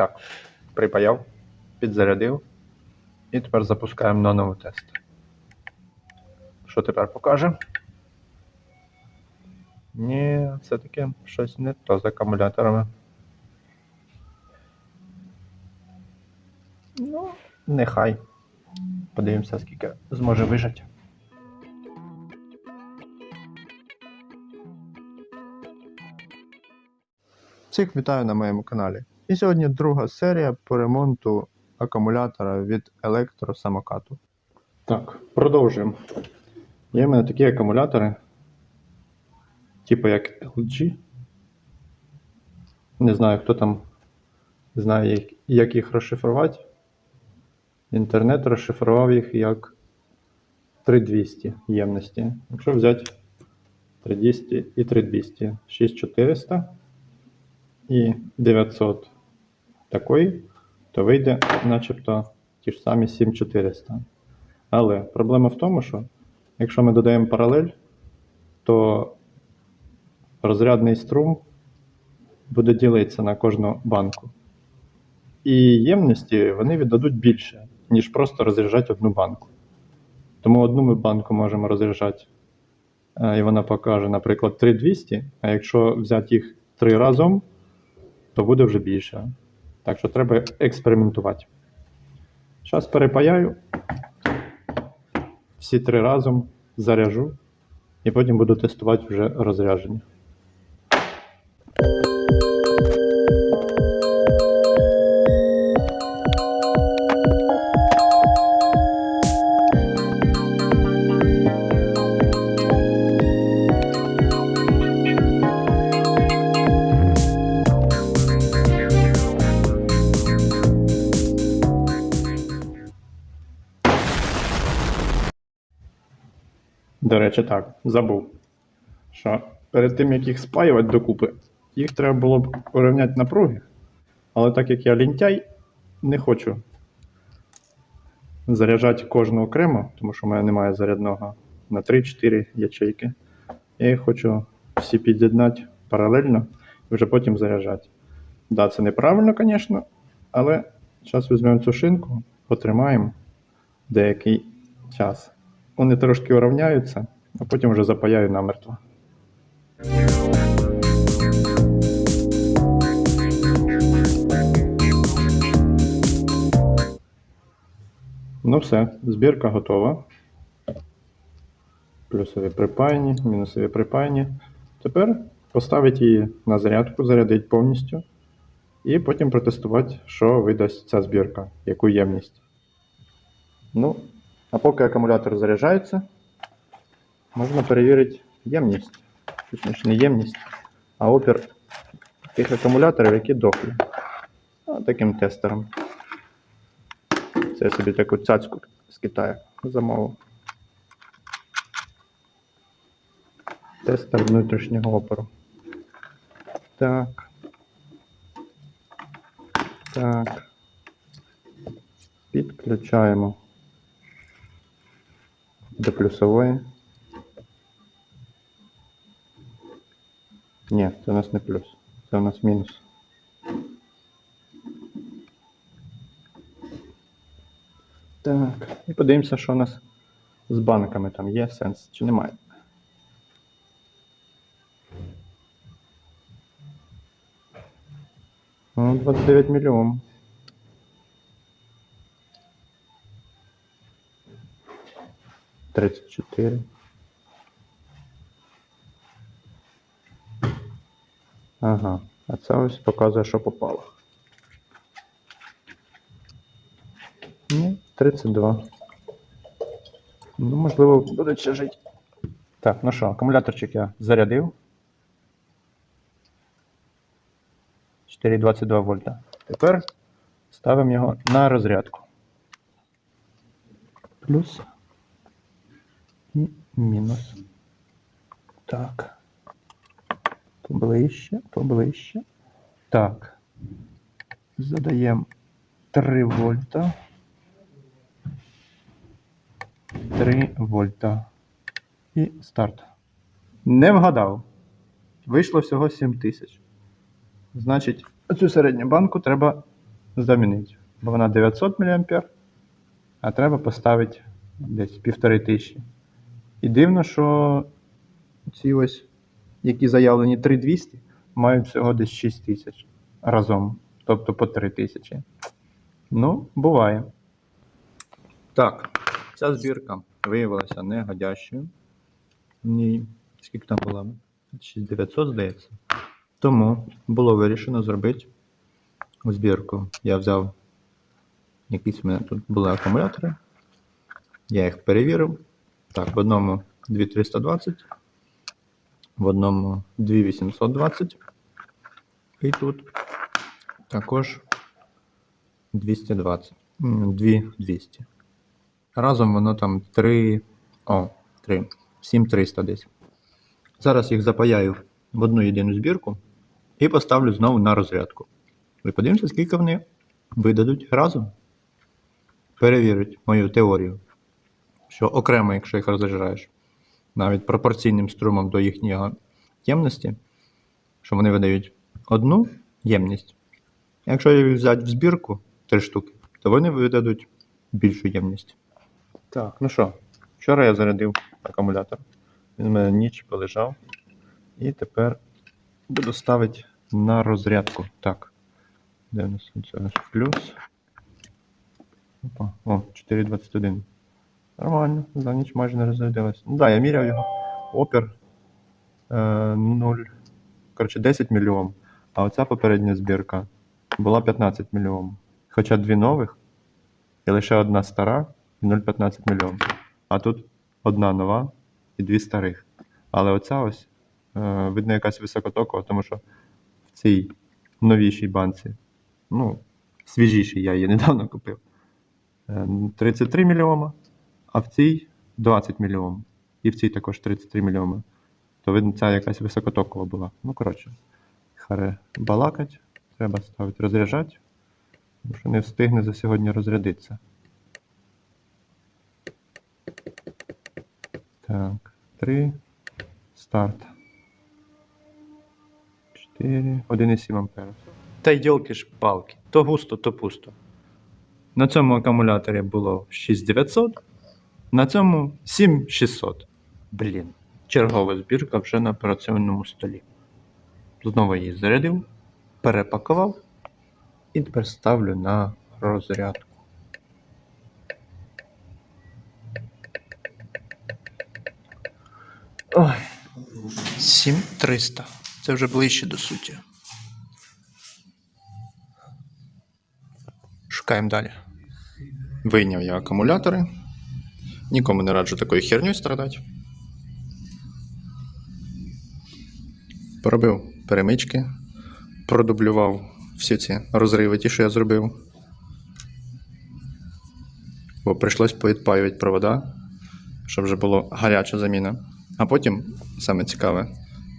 Так, припаяв, підзарядив. І тепер запускаємо на новий тест. Що тепер покаже? Ні, все-таки щось не то з акумуляторами. Ну, нехай. Подивимося, скільки зможе вижити. Всіх вітаю на моєму каналі. І сьогодні друга серія по ремонту акумулятора від електросамокату. Так, продовжуємо. Є в мене такі акумулятори, типу як LG. Не знаю, хто там знає, як- їх розшифрувати. Інтернет розшифрував їх як 3200 ємності. Якщо взяти 3200 і 3200, 6400 і 900 такої, то вийде начебто ті ж самі 7400. Але проблема в тому, що якщо ми додаємо паралель, то розрядний струм буде ділитися на кожну банку. І ємності вони віддадуть більше, ніж просто розряджати одну банку. Тому одну ми банку можемо розряджати, е, і вона покаже, наприклад, 3200, а якщо взяти їх три разом, то буде вже більше. Так що треба експериментувати. Зараз перепаяю всі три разом, заряжу, і потім буду тестувати вже розрядження. Речі, так, забув. Що перед тим, як їх спаювати докупи, їх треба було б урівняти напруги. Але так як я лінтяй, не хочу заряджати кожну окремо, тому що в мене немає зарядного на 3-4 ячейки. Я їх хочу всі під'єднати паралельно і вже потім заряджати. Да, це неправильно, звісно, але зараз візьмемо цю шинку, потримаємо деякий час. Вони трошки урівняються, а потім вже запаяю намертво. Ну все, збірка готова. Плюсові припаяні, мінусові припаяні. Тепер поставити її на зарядку, зарядити повністю. І потім протестувати, що видасть ця збірка, яку ємність. Ну, а поки акумулятор заряджається, можна перевірити ємність. Точніше, не ємність, а опір тих акумуляторів, які дохлі. Таким тестером. Це я собі таку цяцьку з Китаю замовив. Тестер внутрішнього опору. Так. Так. Підключаємо до плюсової. Ні, це у нас не плюс, це у нас мінус. Так, і подивимося, що у нас з банками там є сенс чи немає. Ну, 29 мільйон. Тридцять чотири. Ага, а це ось показує, що попало. Ні, 32. Ну, можливо, буде ще жити. Так, ну що, акумуляторчик я зарядив. 4,22 вольта. Тепер ставимо його на розрядку. Плюс і мінус. Так. Поближче, поближче. Так. Задаємо 3 вольта. 3 вольта. І старт. Не вгадав. Вийшло всього 7 тисяч. Значить, цю середню банку треба замінити. Бо вона 900 мА, а треба поставити десь півтори тисячі. І дивно, що ці ось, які заявлені 3200, мають всього десь 6 тисяч разом. Тобто по 3 тисячі. Ну, буває. Так, ця збірка виявилася негодящою. В ній скільки там було? 6900, здається. Тому було вирішено зробити збірку. Я взяв якісь у мене тут були акумулятори. Я їх перевірив. Так, в одному 2320, в одному 2820. І тут також 220. 2200. Разом воно там 3. О, 3. 7300 десь. Зараз їх запаяю в одну єдину збірку і поставлю знову на розрядку. І подивимося, скільки вони видадуть разом. Перевірить мою теорію, що окремо, якщо їх розряджаєш, навіть пропорційним струмом до їхньої ємності, що вони видають одну ємність. Якщо їх взяти в збірку три штуки, то вони видадуть більшу ємність. Так, ну що, вчора я зарядив акумулятор. Він у мене ніч полежав. І тепер буду ставити на розрядку. Так. Де у нас плюс? Опа. О, 4,21. Нормально, за ніч майже не розрядилось. Ну да, я міряв його. Опір е, 0. Коротше, 10 мільйом. А оця попередня збірка була 15 мільйом. Хоча дві нових і лише одна стара і 0,15 мільйом. А тут одна нова і дві старих. Але оця ось, е, видно, якась високотокова, тому що в цій новішій банці, ну, свіжішій, я її недавно купив, е, 33 мільйома, а в цій 20 мільйом. І в цій також 33 мільйоми. То видно, ця якась високотокова була. Ну, коротше, харе балакать, треба ставити розряджати, тому що не встигне за сьогодні розрядитися. Так, 3. Старт. 4. 1,7 ампера. Та й ділки ж палки. То густо, то пусто. На цьому акумуляторі було 6900, на цьому 7600. Блін. Чергова збірка вже на операційному столі. Знову її зарядив, перепакував і тепер ставлю на розрядку. Ой. 7300. Це вже ближче до суті. Шукаємо далі. Вийняв я акумулятори. Нікому не раджу такою херню страдати. Поробив перемички, продублював всі ці розриви, ті, що я зробив. Бо прийшлось поідпаювати провода, щоб вже було гаряча заміна. А потім, саме цікаве,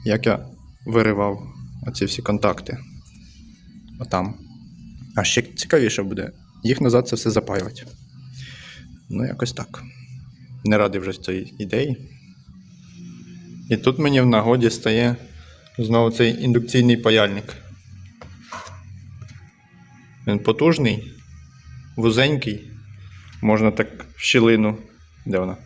як я виривав оці всі контакти. Отам. А ще цікавіше буде їх назад це все запаювати. Ну, якось так. Не радий вже цієї ідеї. І тут мені в нагоді стає знову цей індукційний паяльник. Він потужний, вузенький. Можна так в щілину. Де вона?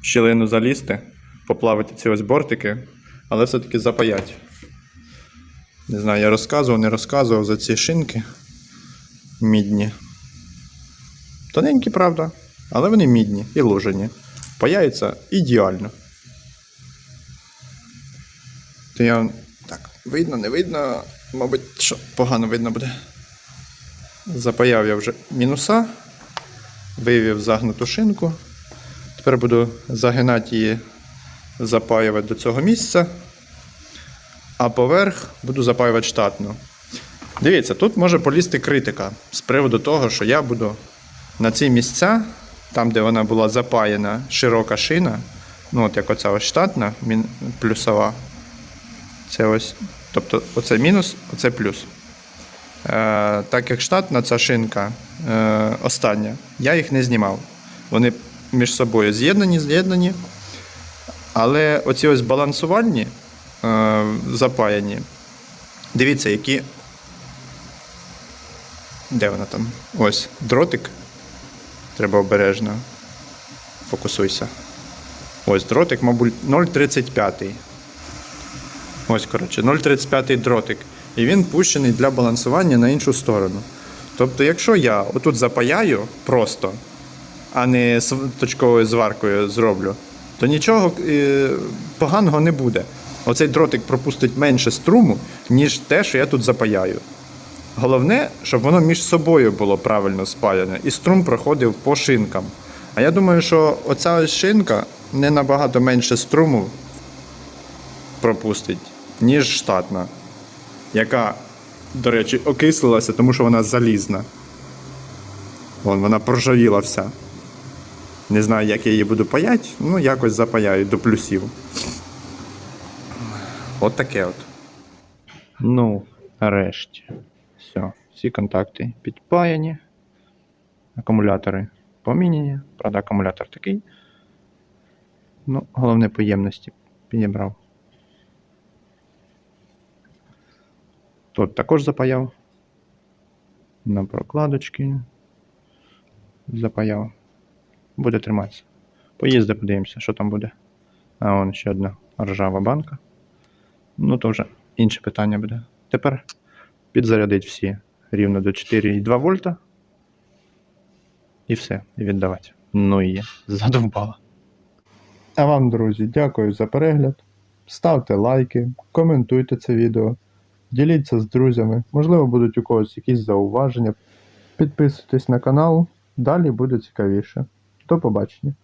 В щілину залізти, поплавити ці ось бортики, але все-таки запаять. Не знаю, я розказував, не розказував за ці шинки мідні. Тоненькі, правда, але вони мідні і ложені. Паяються ідеально. То я. Так, видно, не видно, мабуть, що погано видно буде. Запаяв я вже мінуса, вивів загнуту шинку. Тепер буду загинати її, запаювати до цього місця, а поверх буду запаювати штатно. Дивіться, тут може полізти критика з приводу того, що я буду на ці місця, там, де вона була запаяна широка шина, ну от як оця ось штатна, плюсова. Це ось, тобто оце мінус, оце плюс. Е, так як штатна ця шинка е, остання, я їх не знімав. Вони між собою з'єднані, з'єднані. Але оці ось балансувальні е, запаяні. Дивіться, які Де вона там? Ось, дротик. Треба обережно. Фокусуйся. Ось дротик, мабуть, 0,35. Ось, коротше, 0,35 дротик. І він пущений для балансування на іншу сторону. Тобто, якщо я отут запаяю просто, а не точковою зваркою зроблю, то нічого е, поганого не буде. Оцей дротик пропустить менше струму, ніж те, що я тут запаяю. Головне, щоб воно між собою було правильно спаяне, і струм проходив по шинкам. А я думаю, що оця шинка не набагато менше струму пропустить, ніж штатна, яка, до речі, окислилася, тому що вона залізна. Вон, вона проржавіла вся. Не знаю, як я її буду паяти, ну якось запаяю до плюсів. От таке от. Ну, нарешті. Все, всі контакти підпаяні. Акумулятори поміняні. Правда, акумулятор такий. Ну, головне по ємності підібрав. Тут також запаяв. На прокладочки. Запаяв. Буде триматися. Поїзди подивимося, що там буде. А вон ще одна ржава банка. Ну, то вже інше питання буде. Тепер підзарядить всі рівно до 4,2 вольта. І все, і віддавати. Ну і є. Задовбала. А вам, друзі, дякую за перегляд. Ставте лайки, коментуйте це відео, діліться з друзями. Можливо, будуть у когось якісь зауваження. Підписуйтесь на канал, далі буде цікавіше. До побачення.